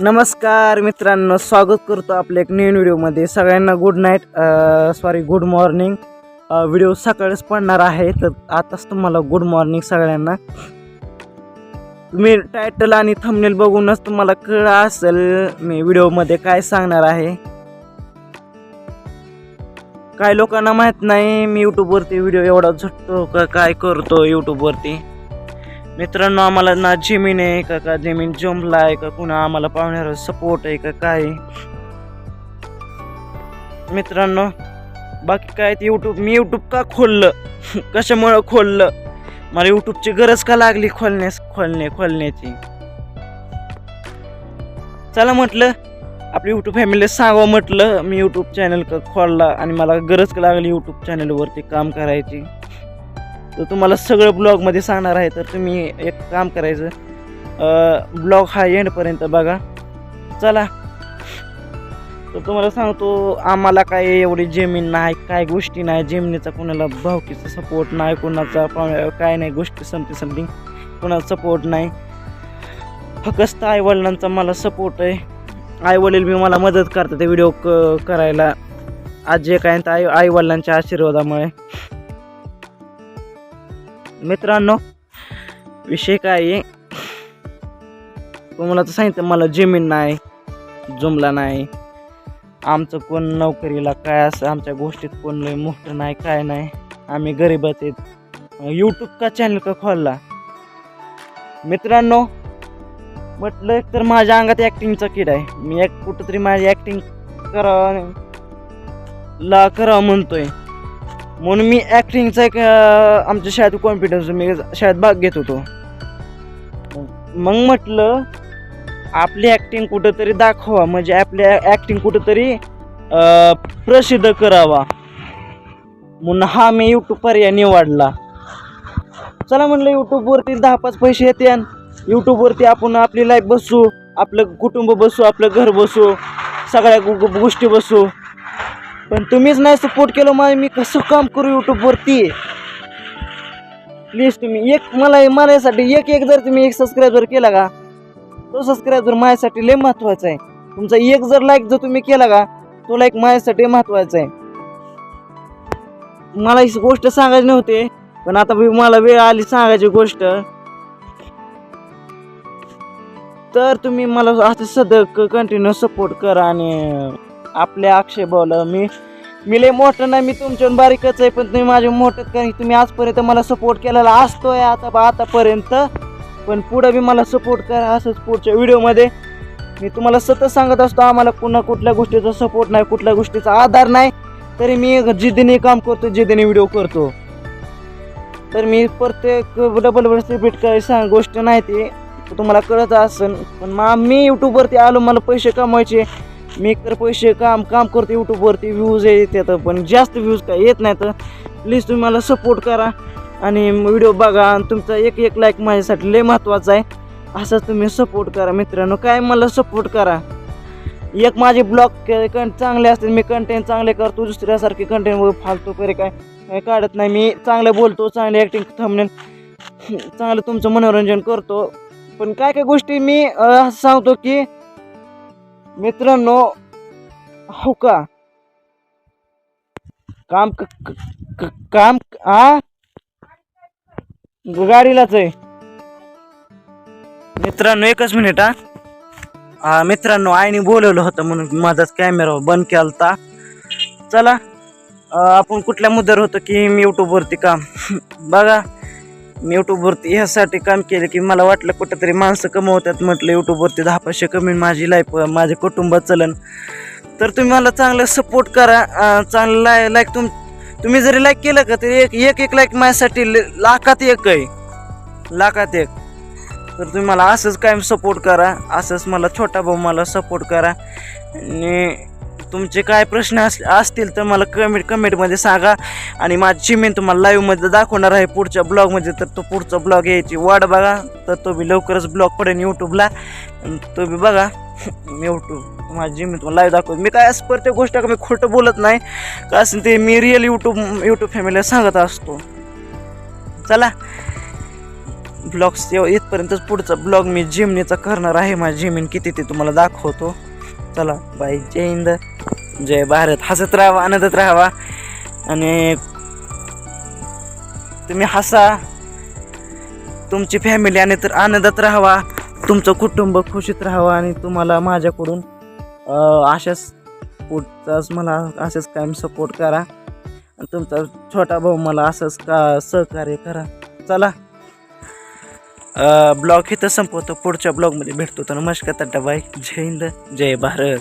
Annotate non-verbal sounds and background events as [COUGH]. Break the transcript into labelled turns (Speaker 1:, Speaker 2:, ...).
Speaker 1: नमस्कार मित्रांनो स्वागत करतो आपल्या एक नवीन व्हिडिओमध्ये. सगळ्यांना good night sorry good morning video सकाळीच पडणार आहे तर आताच तुम्हाला गुड मॉर्निंग सगळ्यांना. तुम्ही टायटल आणि थंबनेल बघूनच तुम्हाला कळलं असेल मी व्हिडिओमध्ये काय सांगणार आहे. काही लोकांना माहीत नाही मी यूट्यूबवरती व्हिडिओ एवढा झटतो का काय करतो यूट्यूबवरती मित्रांनो आम्हाला ना जमीन आहे का का जमीन जमला आहे का कुणा आम्हाला पाहुण्यावर सपोर्ट आहे का काय मित्रांनो बाकी काय ते यूट्यूब मी यूट्यूब का खोललं? [LAUGHS] कशामुळं खोललं? मला यूट्यूबची गरज का लागली खोलण्यास खोलणे खोलण्याची? चला म्हटलं आपली यूट्यूब फॅमिली सांगावं म्हटलं मी यूट्यूब चॅनल का खोलला आणि मला गरज का लागली यूट्यूब चॅनलवरती काम करायची? तर तुम्हाला सगळं ब्लॉगमध्ये सांगणार आहे तर तुम्ही एक काम करायचं. ब्लॉग हा एंडपर्यंत बघा. चला. तर तुम्हाला सांगतो आम्हाला काय एवढी जमीन नाही काय गोष्टी नाही जमिनीचा कोणाला भावकीचा सपोर्ट नाही कोणाचा काय नाही गोष्टी समथिंग समथिंग कोणाचा सपोर्ट नाही. फक्त आईवडिलांचा मला सपोर्ट आहे. आईवडील बी मला मदत करतात ते व्हिडिओ क करायला. आज जे काय तर आई आईवडिलांच्या आशीर्वादामुळे. मित्रांनो विषय काय आहे? तुम्हाला तर सांगितलं मला जमीन नाही जुमला नाही. आमचं कोण नोकरीला काय असं आमच्या गोष्टीत कोण लय मोठं नाही काय नाही. आम्ही गरीबच आहेत. यूट्यूब का चॅनल का खोलला? मित्रांनो म्हटलं एक तर माझ्या अंगात ॲक्टिंगचा किड आहे. मी एक कुठंतरी माझी ॲक्टिंग करावं ला करावं म्हणतोय. म्हणून मी ॲक्टिंगचा एक आमच्या शाळेत कॉन्फिडन्स मी शाळेत भाग घेत होतो. मग म्हटलं आपली ॲक्टिंग कुठंतरी दाखवा. म्हणजे आपल्या ॲक्टिंग कुठंतरी प्रसिद्ध करावा. म्हणून हा मी यूट्यूब पर्याय निवडला. चला म्हणलं यूट्यूबवरती दहा पाच पैसे येते यूट्यूबवरती आपण आपली लाईफ बसू आपलं कुटुंब बसू आपलं घर बसू सगळ्या गोष्टी बसू. पण तुम्हीच नाही सपोर्ट केलं माझं मी कसं काम करू यूट्यूबवरती प्लीज तुम्ही एक मला मला यासाठी एक एक जर तुम्ही एक सबस्क्राईबर केला का तो सबस्क्राईबर माझ्यासाठी लय महत्त्वाचा आहे. तुमचा एक जर लाईक जर तुम्ही केला का तो लाईक माझ्यासाठी महत्त्वाचा आहे. मला ही गोष्ट सांगायची नव्हती पण आता मला वेळ आली सांगायची गोष्ट. तर तुम्ही मला असं सध्या कंटिन्यू सपोर्ट करा आणि आपल्या अक्षय मी मी लय मोठं नाही मी तुमच्यावर बारीकच आहे पण तुम्ही माझे मोठं कारण की तुम्ही आजपर्यंत मला सपोर्ट केलेला असतोय आता आतापर्यंत. पण पुढं बी मला सपोर्ट करा असंच पुढच्या व्हिडिओमध्ये मी तुम्हाला सतत सांगत असतो आम्हाला पुन्हा कुठल्या गोष्टीचा सपोर्ट नाही कुठल्या गोष्टीचा आधार नाही. तरी मी जिद्दीने काम करतो जिद्दीने व्हिडिओ करतो. तर मी प्रत्येक डबल वर्ष रिपीट करायची सांग गोष्ट नाही ती. तुम्हाला कळत असेल पण मा मी यूट्यूबवरती आलो मला पैसे कमवायचे. मी तर पैसे काम काम करतो यूट्यूबवरती व्ह्यूज येतात पण जास्त व्ह्यूज काय येत नाही तर प्लीज तुम्ही मला सपोर्ट करा. आणि व्हिडिओ बघा आणि तुमचा एक एक लाईक माझ्यासाठी लय महत्त्वाचा आहे. असंच तुम्ही सपोर्ट करा मित्रांनो. काय मला सपोर्ट करा? एक माझे ब्लॉग कं चांगले असतील मी कंटेंट चांगले करतो दुसऱ्यासारखे कंटेंट फालतू करे काय काय काढत नाही. मी चांगलं बोलतो चांगले ॲक्टिंग थांबणे चांगलं तुमचं मनोरंजन करतो. पण काय काय गोष्टी मी सांगतो की मित्रांनो हो का? काम क- क- क- काम आ? गाडीलाच आहे. मित्रांनो एकच मिनिट हा. मित्रांनो आईने बोलवलं होतं म्हणून माझाच कॅमेरा बंद केला होता चला आपण कुठल्या मुद्द्यावर होतो की मी यूट्यूबवरती काम? [LAUGHS] बघा मी यूट्यूबवरती ह्यासाठी काम केलं की मला वाटलं कुठंतरी माणसं कमवतात म्हटलं यूट्यूबवरती दहा पैसे कमी माझी लाईफ माझे कुटुंब चलन. तर तुम्ही मला चांगलं सपोर्ट करा चांगलं लाय लाईक तुम तुम्ही जरी लाईक केलं का तरी एक एक एक लाईक माझ्यासाठी ल- लाखात एक आहे. लाखात एक. तर तुम्ही मला असंच कायम सपोर्ट करा असंच मला छोटा भाऊ मला सपोर्ट करा. आणि तुमचे काय प्रश्न अस असतील तर मला कमेंट कमेंटमध्ये सांगा. आणि माझी मी तुम्हाला लाईव्हमध्ये दाखवणार आहे पुढच्या ब्लॉगमध्ये तर तो पुढचा ब्लॉग यायची वाट बघा. तर तो लवकरच ब्लॉग पडेल यूट्यूबला तुम्ही बघा. यूट्यूब माझी मी तुम्हाला लाईव्ह दाखवतो. मी काय असं प्रत्येक गोष्ट का मी खोटं बोलत नाही. का असं ते मी रिअल यूट्यूब यूट्यूब फॅमिलीला सांगत असतो. चला. ब्लॉग्स इथपर्यंतच पुढचा ब्लॉग मी जिमनीचा करणार आहे. माझी जिमीन किती ते तुम्हाला दाखवतो. चला बाय जय हिंद. जय भारत. हसत राहावा आनंदात राहावा. आणि तुम्ही हसा. तुमची फॅमिली आणि तर आनंदात राहावा. तुमचं कुटुंब खुशीत राहावा आणि तुम्हाला माझ्याकडून अशाच पुढचाच मला असंच कायम सपोर्ट करा. आणि तुमचा छोटा भाऊ मला असंच का सहकार्य करा. चला. ब्लॉग इथं संपवतो. पुढच्या ब्लॉगमध्ये भेटतो. तर नमस्कार तट्टा बाय. जय हिंद जय भारत.